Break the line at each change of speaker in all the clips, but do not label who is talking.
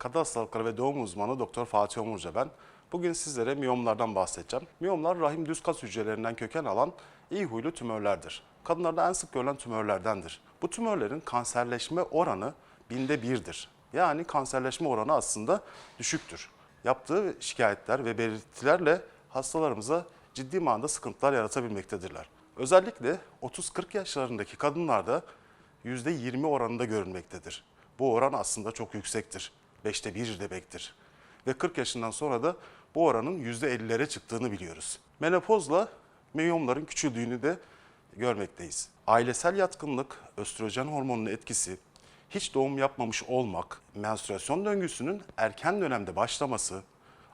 Kadın hastalıkları ve doğum uzmanı Doktor Fatih Omurca ben. Bugün sizlere miyomlardan bahsedeceğim. Miyomlar rahim düz kas hücrelerinden köken alan iyi huylu tümörlerdir. Kadınlarda en sık görülen tümörlerdendir. Bu tümörlerin kanserleşme oranı binde birdir. Yani kanserleşme oranı aslında düşüktür. Yaptığı şikayetler ve belirtilerle hastalarımıza ciddi manada sıkıntılar yaratabilmektedirler. Özellikle 30-40 yaşlarındaki kadınlarda %20 oranında görülmektedir. Bu oran aslında çok yüksektir. 5'te 1 demektir. Ve 40 yaşından sonra da bu oranın %50'lere çıktığını biliyoruz. Menopozla miyomların küçüldüğünü de görmekteyiz. Ailesel yatkınlık, östrojen hormonunun etkisi, hiç doğum yapmamış olmak, menstruasyon döngüsünün erken dönemde başlaması,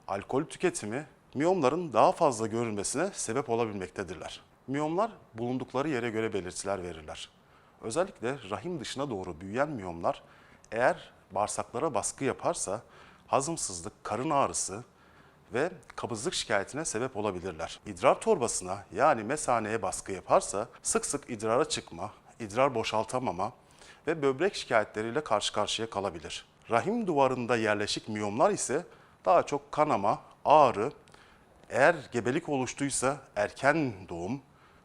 alkol tüketimi miyomların daha fazla görülmesine sebep olabilmektedirler. Miyomlar bulundukları yere göre belirtiler verirler. Özellikle rahim dışına doğru büyüyen miyomlar eğer bağırsaklara baskı yaparsa hazımsızlık, karın ağrısı ve kabızlık şikayetine sebep olabilirler. İdrar torbasına yani mesaneye baskı yaparsa sık sık idrara çıkma, idrar boşaltamama ve böbrek şikayetleriyle karşı karşıya kalabilir. Rahim duvarında yerleşik miyomlar ise daha çok kanama, ağrı, eğer gebelik oluştuysa erken doğum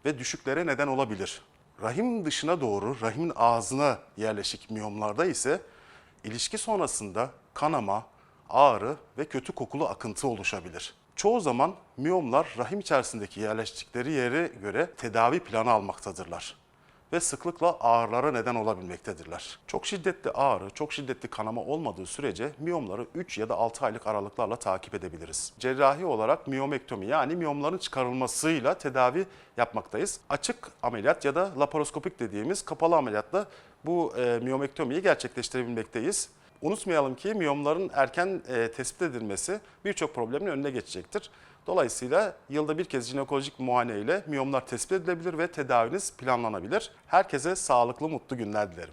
ve düşüklere neden olabilir. Rahim dışına doğru, rahimin ağzına yerleşik miyomlarda ise ilişki sonrasında kanama, ağrı ve kötü kokulu akıntı oluşabilir. Çoğu zaman miyomlar rahim içerisindeki yerleştikleri yere göre tedavi planı almaktadırlar ve sıklıkla ağrılara neden olabilmektedirler. Çok şiddetli ağrı, çok şiddetli kanama olmadığı sürece miyomları 3 ya da 6 aylık aralıklarla takip edebiliriz. Cerrahi olarak miyomektomi yani miyomların çıkarılmasıyla tedavi yapmaktayız. Açık ameliyat ya da laparoskopik dediğimiz kapalı ameliyatla bu e, miyomektomiyi gerçekleştirebilmekteyiz. Unutmayalım ki miyomların erken e, tespit edilmesi birçok problemin önüne geçecektir. Dolayısıyla yılda bir kez jinekolojik muayene ile miyomlar tespit edilebilir ve tedaviniz planlanabilir. Herkese sağlıklı, mutlu günler dilerim.